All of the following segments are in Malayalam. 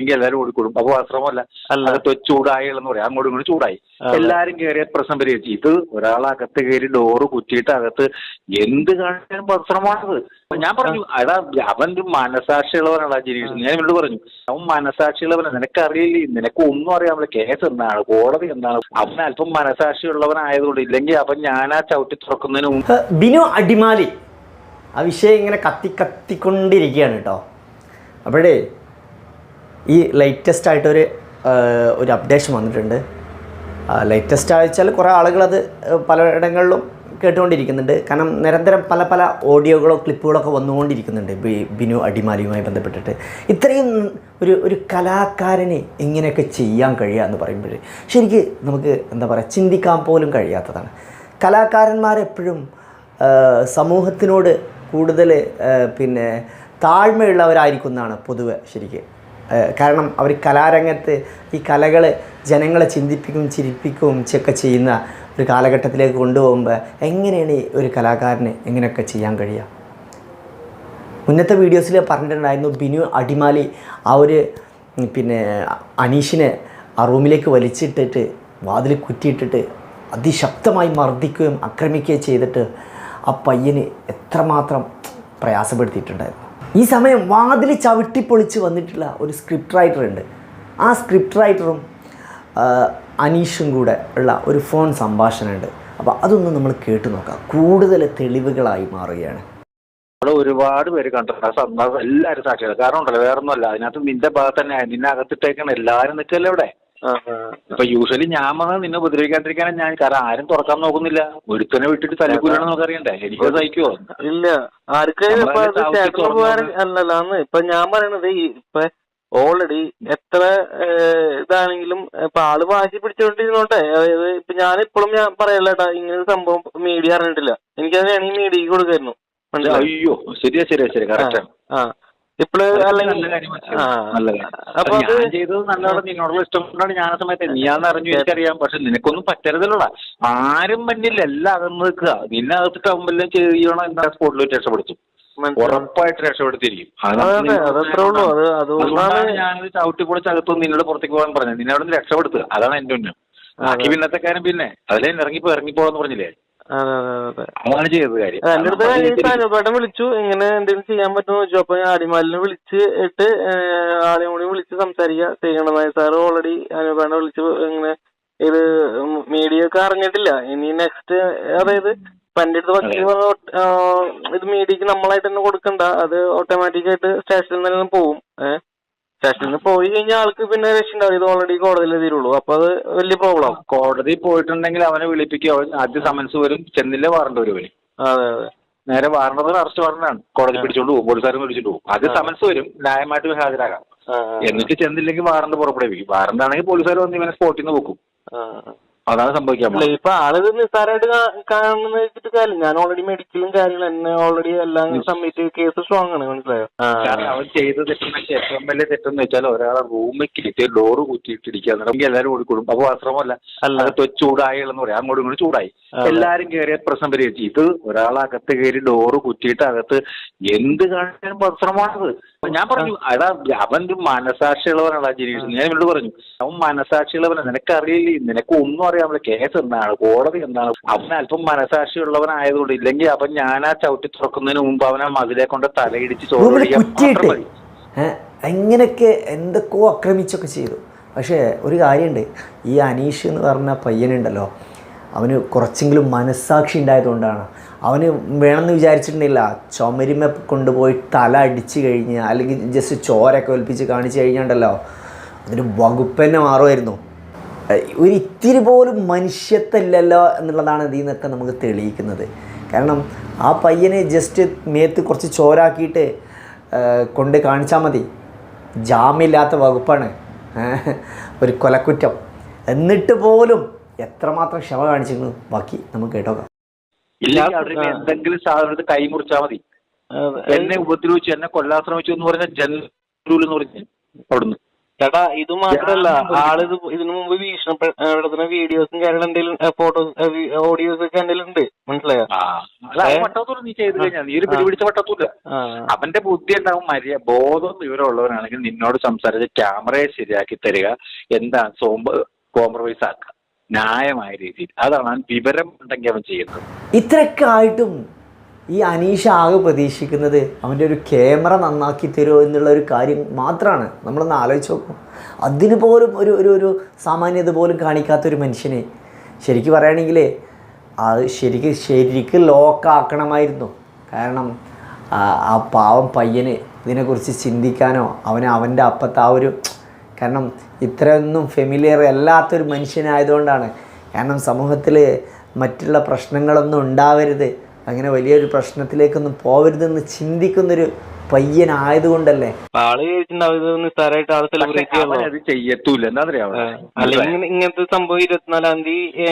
എങ്കിൽ എല്ലാവരും ഓടിക്കൂടും അപ്പൊ വസ്ത്രമല്ല. അകത്ത് ചൂടായി എന്ന് പറയാം. അങ്ങോട്ടും ഇങ്ങോട്ടും ചൂടായി. എല്ലാരും കയറിയ പ്രശ്നം പരിഹരിച്ചു. ഇത് ഒരാളകത്ത് കയറി ഡോറ് കുറ്റിയിട്ട് അകത്ത് എന്ത് കാണിക്കാനും അപ്പൊ ഞാൻ പറഞ്ഞു അതാ അവൻ മനസാക്ഷിയുള്ളവനാണ് ജിനീഷ്. ഞാൻ ഇവരോട് പറഞ്ഞു അവൻ മനസാക്ഷിയുള്ളവനാണ് നിനക്കറിയില്ലേ? നിനക്ക് ഒന്നും അറിയാമല്ലോ. കേസ് എന്താണ്? കോടതി എന്താണ്? അവൻ അല്പം മനസാക്ഷിയുള്ളവനായതുകൊണ്ട് ഇല്ലെങ്കിൽ അവൻ ഞാനാ ചവിട്ടി തുറക്കുന്നതിന് മുമ്പ് ബിനു അടിമാലി. ആ വിഷയം ഇങ്ങനെ കത്തി കത്തിക്കൊണ്ടിരിക്കുകയാണ് കേട്ടോ. അപ്പോഴേ ഈ ലേറ്റസ്റ്റ് ആയിട്ടൊരു ഒരു അപ്ഡേഷൻ വന്നിട്ടുണ്ട്. ലേറ്റസ്റ്റ് ആയിച്ചാൽ കുറേ ആളുകളത് പലയിടങ്ങളിലും കേട്ടുകൊണ്ടിരിക്കുന്നുണ്ട്. കാരണം നിരന്തരം പല പല ഓഡിയോകളോ ക്ലിപ്പുകളൊക്കെ വന്നുകൊണ്ടിരിക്കുന്നുണ്ട് ബിനു അടിമാലിയുമായി ബന്ധപ്പെട്ടിട്ട്. ഇത്രയും ഒരു ഒരു കലാകാരന് ഇങ്ങനെയൊക്കെ ചെയ്യാൻ കഴിയുക എന്ന് പറയുമ്പോൾ ശരിക്ക് നമുക്ക് എന്താ പറയുക ചിന്തിക്കാൻ പോലും കഴിയാത്തതാണ്. കലാകാരന്മാരെപ്പോഴും സമൂഹത്തിനോട് കൂടുതൽ പിന്നെ താഴ്മയുള്ളവരായിരിക്കുന്നതാണ് പൊതുവെ ശരിക്ക് കാരണം അവർ കലാരംഗത്ത് ഈ കലകൾ ജനങ്ങളെ ചിന്തിപ്പിക്കും ചിരിപ്പിക്കും ഒക്കെ ചെയ്യുന്ന ഒരു കാലഘട്ടത്തിലേക്ക് കൊണ്ടുപോകുമ്പോൾ എങ്ങനെയാണ് ഒരു കലാകാരന് എങ്ങനെയൊക്കെ ചെയ്യാൻ കഴിയുക? മുന്നത്തെ വീഡിയോസിൽ പറഞ്ഞിട്ടുണ്ടായിരുന്നു ബിനു അടിമാലി ആ ഒരു പിന്നെ അനീഷിനെ ആ റൂമിലേക്ക് വലിച്ചിട്ടിട്ട് വാതിൽ കുറ്റിയിട്ടിട്ട് അതിശക്തമായി മർദ്ദിക്കുകയും ആക്രമിക്കുകയും ചെയ്തിട്ട് ആ പയ്യന് എത്രമാത്രം പ്രയാസപ്പെടുത്തിയിട്ടുണ്ടായിരുന്നു. ഈ സമയം വാതിൽ ചവിട്ടിപ്പൊളിച്ച് വന്നിട്ടുള്ള ഒരു സ്ക്രിപ്റ്റ് റൈറ്റർ ഉണ്ട്. ആ സ്ക്രിപ്റ്റ് റൈറ്ററും അനീഷും കൂടെ ഉള്ള ഒരു ഫോൺ സംഭാഷണമുണ്ട്. അപ്പോൾ അതൊന്ന് നമ്മൾ കേട്ടു നോക്കാം. കൂടുതൽ തെളിവുകളായി മാറുകയാണ്. ഒരുപാട് പേര് കണ്ടിട്ടുണ്ട് എല്ലാവരും സാക്ഷികൾ കാരണം ഉണ്ടല്ലോ വേറൊന്നുമല്ല. അതിനകത്ത് നിന്റെ ഭാഗത്ത് തന്നെ നിന്നെ അകത്തിട്ടേക്കാണ് എല്ലാവരും നിൽക്കല്ലേ ഇവിടെ. ഇപ്പൊ യൂഷ്വലി ഞാൻ വന്ന് നിന്നെ ഉപദ്രവിക്കാണ്ടിരിക്കാനാണ് ഞാൻ. കാരണം ആരും തുറക്കാൻ നോക്കുന്നില്ല. ഒരുത്തനെ വിട്ടിട്ട് തല്ലിക്കൂലാണ് നമുക്ക് അറിയണ്ടേ എനിക്ക് സഹിക്കുവോ? ഇല്ല. ആർക്കും ഇപ്പൊ ഞാൻ പറയണത് ഇപ്പൊ ഓൾറെഡി എത്ര ഇതാണെങ്കിലും ഇപ്പൊ ആൾ വാശി പിടിച്ചോണ്ടിരുന്നോട്ടെ അതായത് ഇപ്പൊ ഞാൻ ഇപ്പോഴും ഞാൻ പറയല്ലേട്ടാ ഇങ്ങനെ സംഭവം മീഡിയ അറിഞ്ഞിട്ടില്ല. എനിക്കത് വേണമെങ്കിൽ മീഡിയക്ക് കൊടുക്കായിരുന്നു? അയ്യോ. ശരിയാ ശരിയാ ശരി കറക്റ്റ് ആ. ഇപ്പോൾ അല്ലെങ്കിൽ കാര്യം ആ. കാര്യം. അപ്പൊ അത് ഞാൻ ചെയ്തത് നല്ലോണം നിന്നോടുള്ള ഇഷ്ടം കൊണ്ടാണ് ഞാൻ ആ സമയത്ത് നീയാന്ന് അറിഞ്ഞു എനിക്കറിയാം. പക്ഷെ നിനക്കൊന്നും പറ്റരുതല്ലോടാ. ആരും മഞ്ഞില്ല എല്ലാം അകന്ന് നിൽക്കുക. നിന്നെ അകത്തിട്ടാകുമ്പോഴെല്ലാം ചെയ്യണം എന്താ സ്പോട്ടിൽ രക്ഷപ്പെടുത്തും. ഉറപ്പായിട്ട് രക്ഷപ്പെടുത്തിയിരിക്കും. അതുകൊണ്ടാണ് ഞാനത് ചവിട്ടി അകത്ത് നിന്നോട് പുറത്തേക്ക് പോകാൻ പറഞ്ഞത്. നിന്നെ അവിടെ നിന്ന് രക്ഷപ്പെടുത്തുക. അതാണ് എന്റെ ഉന്നം. ബാക്കി പിന്നത്തെ പിന്നെ. അതിലെ ഇറങ്ങിപ്പോ ഇറങ്ങിപ്പോന്ന് പറഞ്ഞില്ലേ? അതാണ് ചെയ്തത് കാര്യം. ആ, എന്റെ അടുത്ത് ഈ. അനുപേട്ടൻ വിളിച്ചു. ഇങ്ങനെ എന്തെങ്കിലും ചെയ്യാൻ പറ്റുമോ ചോദിച്ചു അപ്പൊ ഞാൻ അടിമാലിനെ വിളിച്ച് ഇട്ട് കൂടി വിളിച്ച് സംസാരിക്കുക ചെയ്യണമെന്നായി സാറ് ഓൾറെഡി അനുപേട്ടനെ വിളിച്ച് ഇങ്ങനെ ഇത് മീഡിയ ഒക്കെ അറിഞ്ഞിട്ടില്ല. ഇനി നെക്സ്റ്റ് അതായത് എന്റെ അടുത്ത് വക്കീൽ പറഞ്ഞു ഇത് മീഡിയക്ക് നമ്മളായിട്ട് തന്നെ കൊടുക്കണ്ട. അത് ഓട്ടോമാറ്റിക് ആയിട്ട് സ്റ്റേഷനിൽ നിന്നെല്ലാം പോവും. ഏഹ് സ്റ്റേഷനിൽ നിന്ന് പോയി കഴിഞ്ഞാൽ ആൾക്ക് പിന്നെ രക്ഷയുണ്ടാവും ഇത് ഓൾറെഡി കോടതിയിൽ തീരുള്ളൂ അപ്പൊ അത് വലിയ പ്രോബ്ലം കോടതി പോയിട്ടുണ്ടെങ്കിൽ അവനെ വിളിപ്പിക്കുക അവൻ ആദ്യം സമൻസ് വരും ചെന്നില്ല വാറണ്ട് വരും അവന്. അതെ അതെ. നേരെ വാറണ്ടത് അറസ്റ്റ് വാറണ്ടാണ് കോടതി പിടിച്ചോണ്ട് പോകും പോലീസുകാരും പിടിച്ചോണ്ട് പോകും ആദ്യം സമൻസ് വരും. ന്യായമായിട്ട് ഹാജരാകാം. എന്നിട്ട് ചെന്നില്ലെങ്കിൽ വാറണ്ട് പുറപ്പെടുവിക്കും. വാറണ്ട് ആണെങ്കിൽ പോലീസുകാർ വന്ന് ഇവനെ സ്പോട്ടിൽ നിന്ന് ആ. അതാണ് സംഭവിക്കാൻ അല്ല ഇപ്പൊ ആളിത് നിസ്സാരമായിട്ട് കാണുന്ന വെച്ചിട്ട് കാര്യം ഞാൻ ഓൾറെഡി മെഡിക്കലും കാര്യങ്ങളും എന്നെ ഓൾറെഡി എല്ലാം സബ്മിറ്റ് കേസ് സ്ട്രോങ് ആണ് മനസ്സിലായോ. കാരണം അവൻ ചെയ്ത തെറ്റെന്ന് വെച്ചാൽ ഏറ്റവും വലിയ തെറ്റെന്ന് വെച്ചാൽ ഒരാളെ റൂമിൽ കിട്ടി ഡോറ് കുറ്റിയിട്ടിരിക്കുക പറയുമ്പോൾ എല്ലാവരും ഓടിക്കൊടും. അപ്പൊ വസ്ത്രമല്ല. അകത്ത് വെച്ച് ചൂടായി എന്ന് പറയാം. അങ്ങോട്ടും ഇങ്ങോട്ടും ചൂടായി. എല്ലാരും കയറിയ പ്രശ്നം പരിഹരിച്ചു. ഇത് ഒരാളകത്ത് കയറി ഡോറ് കുറ്റിയിട്ട് അകത്ത് എന്ത് കാണാനും വസ്ത്രമാണത് ഞാൻ പറഞ്ഞു അതാ അവൻ ഒരു മനസാക്ഷിയുള്ളവനാണ് ജിനീഷ് ഞാൻ ഇവരോട് പറഞ്ഞു അവൻ മനസാക്ഷിയുള്ളവനാണ് നിനക്കറിയില്ലേ നിനക്ക് ഒന്നും അറിയാമല്ലോ കേസ് എന്താണ് കോടതി എന്താണ് അവൻ അല്പം മനസാക്ഷിയുള്ളവനായതുകൊണ്ട് ഇല്ലെങ്കിൽ അവൻ ഞാനാ ചവിട്ടി തുറക്കുന്നതിന് മുമ്പ് അവനെ മതിലെ കൊണ്ട് തലയിടിച്ച് ചോദിക്കാൻ എങ്ങനെയൊക്കെ എന്തൊക്കെയോ ആക്രമിച്ചൊക്കെ ചെയ്തു. പക്ഷേ ഒരു കാര്യമുണ്ട് ഈ അനീഷ് എന്ന് പറഞ്ഞ പയ്യനുണ്ടല്ലോ അവന് കുറച്ചെങ്കിലും മനസ്സാക്ഷി ഉണ്ടായതുകൊണ്ടാണ്. അവന് വേണമെന്ന് വിചാരിച്ചിട്ടുണ്ടില്ല ചുമരിമ കൊണ്ടുപോയി തല അടിച്ച് കഴിഞ്ഞ് അല്ലെങ്കിൽ ജസ്റ്റ് ചോരൊക്കെ ഒൽപ്പിച്ച് കാണിച്ചു കഴിഞ്ഞാണ്ടല്ലോ അതൊരു വകുപ്പ് തന്നെ മാറുമായിരുന്നു. ഒരു ഇത്തിരി പോലും മനുഷ്യത്തല്ലല്ലോ എന്നുള്ളതാണ് ഇതിൽ നിന്നൊക്കെ നമുക്ക് തെളിയിക്കുന്നത്. കാരണം ആ പയ്യനെ ജസ്റ്റ് മേത്ത് കുറച്ച് ചോരാക്കിയിട്ട് കൊണ്ട് കാണിച്ചാൽ മതി. ജാമ്യമില്ലാത്ത വകുപ്പാണ്. ഒരു കൊലക്കുറ്റം. എന്നിട്ട് പോലും എത്രമാത്രം ക്ഷമ കാണിച്ചിരുന്നു ബാക്കി നമുക്ക് കേട്ടോക്കാം. എന്തെങ്കിലും സാധനത്ത് കൈ മുറിച്ചാൽ മതി. എന്നെ ഉപദ്രവിച്ചു എന്നെ കൊല്ലാൻ ശ്രമിച്ചു എന്ന് പറഞ്ഞ ജനറൂൾ എന്ന് പറഞ്ഞു അവിടുന്ന്. ചേട്ടാ ഇത് മാത്രല്ല. ആൾ ഇത് ഇതിനു മുമ്പ് ഭീഷണിപ്പെടുത്തുന്ന വീഡിയോസും കാര്യങ്ങളും എന്തെങ്കിലും ഫോട്ടോസ് ഓഡിയോസ് ഒക്കെ എന്തെങ്കിലും ഉണ്ട്. മനസ്സിലായോ? നീ ചെയ്ത് കഴിഞ്ഞാൽ നീ ഒരു പിടിപിടിച്ച വട്ടത്തൂല്ല അവന്റെ ബുദ്ധി ഉണ്ടാവും മര്യ ബോധം വിവരമുള്ളവരാണെങ്കിൽ നിന്നോട് സംസാരിച്ച് ക്യാമറയെ ശരിയാക്കി തരിക. എന്താ സോമ്പ് കോംപ്രമൈസ് ആക്കുക. ന്യായമായ രീതിയിൽ. അതാണ് വിവരം ഉണ്ടെങ്കിൽ അവൻ ചെയ്യുന്നത്. ഇത്രയൊക്കെ ആയിട്ടും ഈ അനീഷ ആകെ പ്രതീക്ഷിക്കുന്നത് അവന്റെ ഒരു ക്യാമറ നന്നാക്കി തരുമോ എന്നുള്ള ഒരു കാര്യം മാത്രമാണ്. നമ്മളൊന്ന് ആലോചിച്ച് നോക്കും. അതിന് പോലും ഒരു ഒരു ഒരു സാമാന്യത പോലും കാണിക്കാത്തൊരു മനുഷ്യനെ. ശരിക്കും പറയുകയാണെങ്കിൽ അത് ശരിക്ക് ശരിക്ക് ലോക്കാക്കണമായിരുന്നു കാരണം ആ പാവം പയ്യന് ഇതിനെക്കുറിച്ച് ചിന്തിക്കാനോ അവനെ അവന്റെ അപ്പത്തെ ആ ഒരു കാരണം ഇത്രയൊന്നും ഫെമിലിയർ അല്ലാത്തൊരു മനുഷ്യനായതുകൊണ്ടാണ്. കാരണം സമൂഹത്തിൽ മറ്റുള്ള പ്രശ്നങ്ങളൊന്നും ഉണ്ടാവരുത്. അങ്ങനെ വലിയൊരു പ്രശ്നത്തിലേക്കൊന്നും പോവരുതെന്ന് ചിന്തിക്കുന്നൊരു പയ്യനായതുകൊണ്ടല്ലേ? അത് ചെയ്യത്തൂല എന്താ പറയാ അല്ലെങ്കിൽ ഇങ്ങനെ- ഇങ്ങനത്തെ സംഭവം ഇരുപത്തിനാലാം തീയതി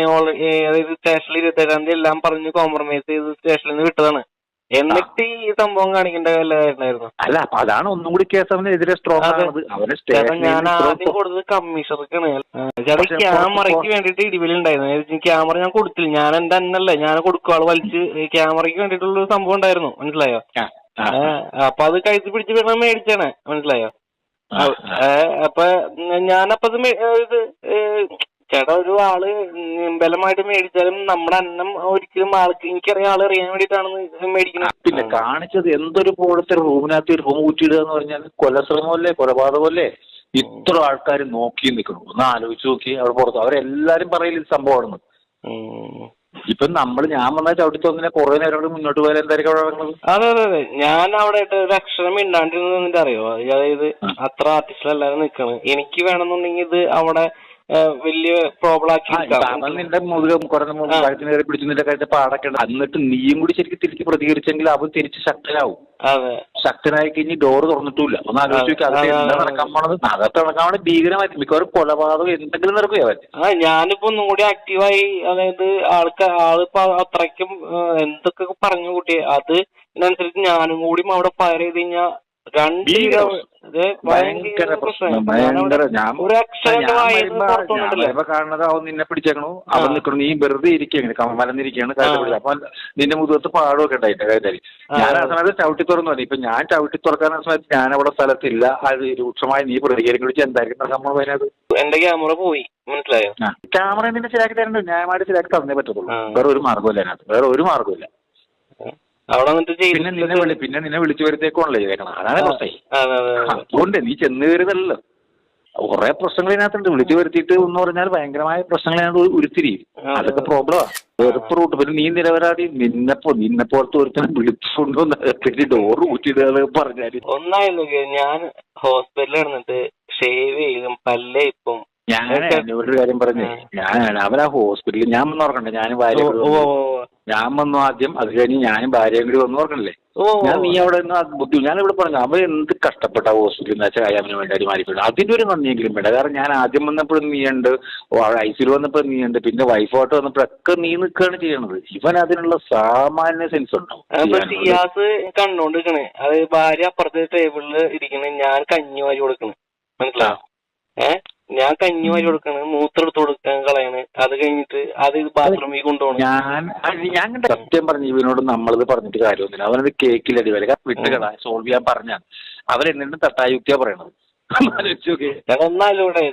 അതായത് സ്റ്റേഷനിൽ ഇരുപത്തേഴാം തീയതി എല്ലാം പറഞ്ഞ് കോംപ്രമൈസ് ചെയ്ത് സ്റ്റേഷനിൽ നിന്ന് വിട്ടതാണ്. എന്നിട്ട് ഈ സംഭവം കാണിക്കേണ്ട വല്ലതായിരുന്നു അല്ല അപ്പൊ അതാണ് ഒന്നും കൂടി കേസ് അവനെതിരെ സ്ട്രോങ്. ആണത്. അവന് ഞാൻ ആദ്യം കൊടുത്തത് കമ്മീഷണർക്കാണ്. ചേട്ടാ ക്യാമറയ്ക്ക് വേണ്ടിട്ട് ഇടിവിലുണ്ടായിരുന്നു ക്യാമറ ഞാൻ കൊടുത്തില്ല. ഞാൻ എന്റെ അന്നല്ലേ ഞാൻ കൊടുക്കുക ആൾ വലിച്ച്. ക്യാമറയ്ക്ക് വേണ്ടിട്ടുള്ള ഒരു സംഭവം ഉണ്ടായിരുന്നു. മനസ്സിലായോ? അപ്പൊ അത് കഴുത്തി പിടിച്ച് വേണം മേടിച്ചാണ്. മനസ്സിലായോ? അപ്പൊ ഞാനപ്പത് ഇത് ചേട്ടാ ഒരു ആൾ ബലമായിട്ട് മേടിച്ചാലും നമ്മുടെ അന്നം ഒരിക്കലും ആൾക്ക് എനിക്കറിയാം ആൾ അറിയാൻ വേണ്ടിട്ടാണ് മേടിക്കുന്നത്. പിന്നെ കാണിച്ചത് എന്തൊരു പോലത്തെ റൂമിനകത്ത് റൂം കൂട്ടിയിടുക എന്ന് പറഞ്ഞാൽ കൊലശ്രമമല്ലേ കൊലപാതകമല്ലേ? ഇത്ര ആൾക്കാർ നോക്കി നിൽക്കണം ഒന്ന് ആലോചിച്ച് നോക്കി അവിടെ പുറത്ത്. അവരെല്ലാരും പറയില്ല ഇത് സംഭവമാണെന്ന്. ഇപ്പൊ നമ്മൾ ഞാൻ വന്ന ചവിട്ടി തോന്നിനെ കുറെ നേരം കൂടി മുന്നോട്ട് പോയാൽ എന്തായിരിക്കും അവിടെ നടക്കുന്നത്? അതെ അതെ അതെ. ഞാൻ അവിടെ ഒരു അക്ഷരം മിണ്ടാണ്ടിരുന്നിട്ട് അറിയോ അതായത് അത്ര ആർട്ടിസ്റ്റിലെല്ലാരും നിക്കണം എനിക്ക് വേണമെന്നുണ്ടെങ്കിൽ ഇത് അവിടെ വലിയ പ്രോബ്ലം ആക്കി മുതുക കുറഞ്ഞ മുതുക ആ. കഴുത്തിന് കയറി പിടിച്ചു നിന്റെ കഴുത്തെ പാടൊക്കെ എന്നിട്ട് നീയും കൂടി ശരിക്കും തിരിച്ച് പ്രതികരിച്ചെങ്കിൽ അവൻ തിരിച്ച് ശക്തനാവും. ശക്തനായി കഴിഞ്ഞ് ഡോറ് തുറന്നിട്ടില്ല ഒന്ന് ആലോചിച്ചു എന്താ നടക്കാൻ പോണത്? അകത്ത് നടക്കാൻ പോണത് ഭീകരമായിട്ട് മിക്കവാറും കൊലപാതകം എന്തെങ്കിലും നടക്കുകയോ അവൻ? ആ ഞാനിപ്പോ ഒന്നും കൂടി ആക്റ്റീവായി അതായത് ആൾക്കാർ ആളിപ്പോ അത്രയ്ക്കും എന്തൊക്കെ പറഞ്ഞു കൂട്ടി അത് അതിനനുസരിച്ച് ഞാനും കൂടി അവിടെ ഫയർ ചെയ്ത് കഴിഞ്ഞാൽ രണ്ട് ഭയങ്കര പ്രശ്നം. ഭയങ്കര ഞാൻ വരുമ്പോ കാണുന്നത് അവൻ നിന്നെ പിടിച്ചേക്കണു. അവൻ. നിൽക്കണു നീ വെറുതെ ഇരിക്കുകയാണ് കമ്മലന്നിരിക്കുകയാണ്. പിടിച്ച് അപ്പൊ നിന്റെ മുതുകത്ത് പാടമൊക്കെ ഉണ്ടായിട്ട് കഴുത്തരി ഞാൻ ആ സമയത്ത് ചവിട്ടി തുറന്നു പറഞ്ഞു. ഇപ്പൊ ഞാൻ ചവിട്ടി തുറക്കാൻ സമയത്ത് ഞാൻ അവിടെ സ്ഥലത്തില്ല. അത് രൂക്ഷമായി നീ പ്രതികരിക്കും. വിളിച്ച് എന്തായിരിക്കും സംഭവം അതിനകത്ത് എന്റെ ക്യാമറ പോയി. മനസ്സിലായോ? ക്യാമറ നിന്നെ ശരിയാക്കി തരണ്ട്. ന്യായമായിട്ട് ശരിയാക്കി തന്നേ പറ്റത്തുള്ളൂ. വേറെ ഒരു മാർഗമില്ല അതിനകത്ത്. വേറെ ഒരു മാർഗമില്ല അവിടെ വന്നിട്ട് പിന്നെ നിന്നെ വിളി പിന്നെ നിന്നെ വിളിച്ചു വരുത്തേക്കോണല്ലോ ചെയ്തേക്കണം അതാണ് പ്രശ്നം. അതുകൊണ്ട് നീ ചെന്ന് കയറിയതല്ലോ കുറെ പ്രശ്നങ്ങൾ ഇതിനകത്തുണ്ട് വിളിച്ചു വരുത്തിയിട്ട് എന്ന് പറഞ്ഞാൽ ഭയങ്കരമായ പ്രശ്നങ്ങൾ അതിനകത്ത് ഉരുത്തിരി അതൊക്കെ പ്രോബ്ലമാ. വെറുപ്പ് റൂട്ട്. പിന്നെ നീ നിരപരാധി. നിന്നെപ്പോ നിന്നെ പോലത്തെ ഒരുത്തനെ വിളിച്ചുകൊണ്ടുവന്ന് ഡോർ ഊറ്റിടുക പറഞ്ഞാൽ. ഒന്നായിരുന്നു ഞാൻ ഹോസ്പിറ്റലിൽ കിടന്നിട്ട് ഷേവ് ചെയ്യും പല്ലേപ്പും ഞാൻ എന്നോട് ഒരു കാര്യം പറഞ്ഞേ. ഞാൻ അവനാ ഹോസ്പിറ്റലിൽ ഞാൻ വന്ന് ഓർക്കണ്ടേ ഞാനും ഭാര്യ. ഞാൻ വന്നു ആദ്യം. അത് കഴിഞ്ഞ് ഞാനും ഭാര്യയും കൂടി വന്നു ഓർക്കണ്ടല്ലേ ഞാൻ നീ അവിടെ ബുദ്ധി ഞാൻ ഇവിടെ പറഞ്ഞു അവൻ എന്ത് കഷ്ടപ്പെട്ട ഹോസ്പിറ്റലിൽ നിന്ന് വെച്ചാൽ അയാമിന് വേണ്ടി അടിമാരിക്കൊണ്ട് അതിന്റെ ഒരു നന്ദിയെങ്കിലും വേണ്ട കാരണം ഞാൻ ആദ്യം വന്നപ്പോഴും നീ ഉണ്ട് ഐ സിയിൽ വന്നപ്പോൾ നീ ഉണ്ട് പിന്നെ വൈഫോട്ട് വന്നപ്പോഴൊക്കെ നീ നിൽക്കുകയാണ് ചെയ്യണത്. ഇവൻ അതിനുള്ള സാമാന്യ സെൻസ് ഉണ്ടാവും അപ്പൊ ചെയ്യാനുള്ളത്. സിയാസ് കണ്ടോണ്ട് നിക്കണ് അത് ഭാര്യ അപ്പുറത്തെ ടേബിളിൽ ഇരിക്കണേ. ഞാൻ കഞ്ഞി വാരി കൊടുക്കണേ. മനസ്സിലായോ? ഏ? ഞാൻ കഞ്ഞി വാരി കൊടുക്കണ്. മൂത്രം എടുത്ത് കൊടുക്കാൻ കളയണ്. അത് കഴിഞ്ഞിട്ട് അത് ബാത്റൂമിൽ കൊണ്ടുപോകണം. ഞാൻ ഞാൻ സത്യം പറഞ്ഞു ഇവനോട് നമ്മളിത് പറഞ്ഞിട്ട് കാര്യമൊന്നുമില്ല. അവനത് കേക്കിലടി വരിക വിട്ടുകട സോൾവ് ചെയ്യാൻ പറഞ്ഞാണ് അവൻ എന്നിട്ടും തട്ടായുക്തിയാ പറയണത്. നോക്കിയേ.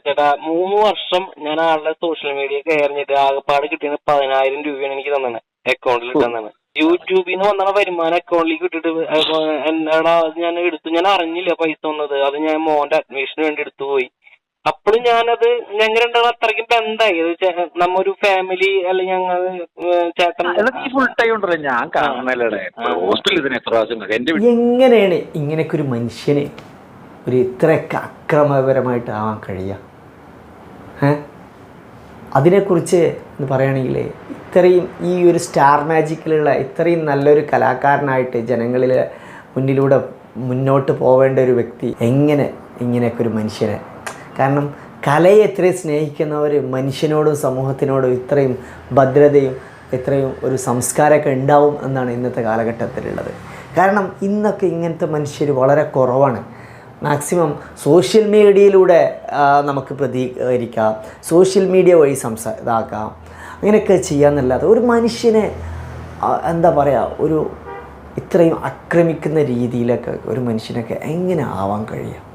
ചേട്ടാ മൂന്ന് വർഷം ഞാൻ ആളുടെ സോഷ്യൽ മീഡിയ കയറിഞ്ഞിട്ട് ആകെപ്പാട് കിട്ടിയത് പതിനായിരം രൂപയാണ് എനിക്ക് തന്നെ അക്കൗണ്ടിൽ തന്നെ യൂട്യൂബിൽ നിന്ന് വന്ന വരുമാനം അക്കൗണ്ടിലേക്ക് ഇട്ടിട്ട് എന്നാടാ ഞാൻ എടുത്തു. ഞാൻ അറിഞ്ഞില്ല പൈസ വന്നത്. അത് ഞാൻ മോന്റെ അഡ്മിഷന് വേണ്ടി എടുത്തു പോയി. അപ്പോഴും ഞാനത് ഞങ്ങൾ രണ്ടാളും അത്രയ്ക്കും ബന്ധമായി. നമ്മൊരു നമ്മ ഒരു ഫാമിലി അല്ലെങ്കിൽ ഞങ്ങൾ ചേട്ടൻ അല്ല നീ ഫുൾ ടൈം ഉണ്ടല്ലോ. ഞാൻ ഇതിന് എത്ര പ്രാവശ്യം കണ്ടു. എന്റെ എങ്ങനെയാണ് ഇങ്ങനെയൊക്കെ ഒരു മനുഷ്യന് ഒരു ഇത്രയൊക്കെ അക്രമപരമായിട്ട് ആവാൻ കഴിയുക ഏ? അതിനെക്കുറിച്ച് എന്ന് പറയുകയാണെങ്കിൽ ഇത്രയും ഈ ഒരു സ്റ്റാർ മാജിക്കിലുള്ള ഇത്രയും നല്ലൊരു കലാകാരനായിട്ട് ജനങ്ങളിൽ മുന്നിലൂടെ മുന്നോട്ട് പോവേണ്ട ഒരു വ്യക്തി എങ്ങനെ ഇങ്ങനെയൊക്കെ ഒരു മനുഷ്യനെ കാരണം കലയെ ഇത്രയും സ്നേഹിക്കുന്നവർ മനുഷ്യനോടും സമൂഹത്തിനോടും ഇത്രയും ഭദ്രതയും ഇത്രയും ഒരു സംസ്കാരമൊക്കെ ഉണ്ടാവും എന്നാണ് ഇന്നത്തെ കാലഘട്ടത്തിലുള്ളത്. കാരണം ഇന്നൊക്കെ ഇങ്ങനത്തെ മനുഷ്യർ വളരെ കുറവാണ്. മാക്സിമം സോഷ്യൽ മീഡിയയിലൂടെ നമുക്ക് പ്രതികരിക്കാം. സോഷ്യൽ മീഡിയ വഴി സംസാ ഇതാക്കാം. അങ്ങനെയൊക്കെ ചെയ്യാമെന്നല്ലാതെ ഒരു മനുഷ്യനെ എന്താ പറയുക ഒരു ഇത്രയും ആക്രമിക്കുന്ന രീതിയിലൊക്കെ ഒരു മനുഷ്യനൊക്കെ എങ്ങനെ ആവാൻ കഴിയും?